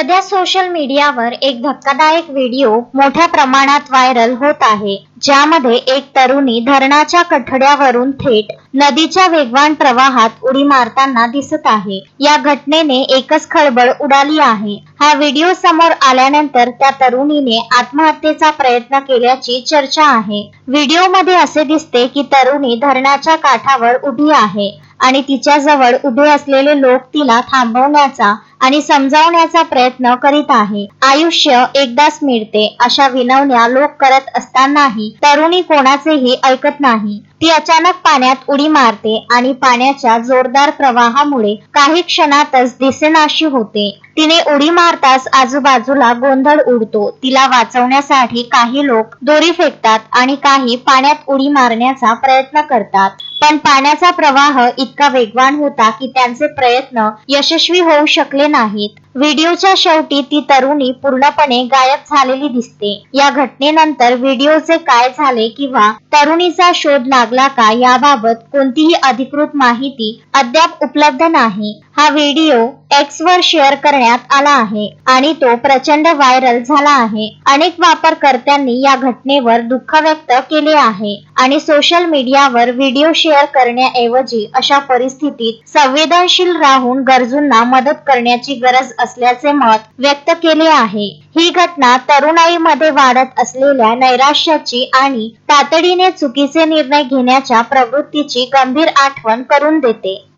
सध्या सोशल मीडियावर एक धक्कादायक व्हिडिओ मोठ्या प्रमाणात व्हायरल होत आहे ज्यामध्ये एक तरुणी धरणाच्या कठड्यावरून थेट नदीच्या वेगवान प्रवाहात उडी मारताना दिसत आहे. या घटनेने एकच खळबळ उडाली आहे. हा व्हिडिओ समोर आल्यानंतर त्या तरुणीने आत्महत्येचा प्रयत्न केल्याची चर्चा आहे. व्हिडिओमध्ये असे दिसते की तरुणी धरणाच्या काठावर उभी आहे आणि तिच्या जवळ उभे असलेले लोक तिला थांबवण्याचा आणि समजावण्याचा प्रयत्न करीत आहे. आयुष्य एकदाच मिळते अशा विनवण्या लोक करत असतानाही तरुणी कोणाचेही ऐकत नाही. ती अचानक पाण्यात उडी मारते आणि पाण्याच्या जोरदार प्रवाहामुळे काही क्षणातच दिसेनाशी होते. तिने उडी मारताच आजूबाजूला गोंधळ उडतो. तिला वाचवण्यासाठी काही लोक दोरी फेकतात आणि काही पाण्यात उडी मारण्याचा प्रयत्न करतात. पण पाण्याचा प्रवाह इतका वेगवान होता की त्यांचे प्रयत्न यशस्वी होऊ शकले नाहीत. व्हिडिओच्या शेवटी ती तरुणी पूर्णपणे गायब झालेली दिसते. या घटनेनंतर व्हिडिओचे काय झाले किंवा तरुणीचा शोध लागला का याबाबत कोणतीही अधिकृत माहिती अद्याप उपलब्ध नाही. हा व्हिडिओ एक्स वर शेअर करण्यात आला आहे आणि तो प्रचंड व्हायरल झाला आहे. अनेक वापरकर्त्यांनी या घटनेवर दुःख व्यक्त केले आहे आणि सोशल मीडियावर व्हिडिओ शेअर करण्याऐवजी अशा परिस्थितीत संवेदनशील राहून गरजूंना मदत करण्याची गरज असल्याचे मत व्यक्त केले आहे. ही घटना तरुणाईमध्ये वाढत असलेल्या नैराश्याची आणि तातडीने चुकीचे निर्णय घेण्याच्या प्रवृत्तीची गंभीर आठवण करून देते.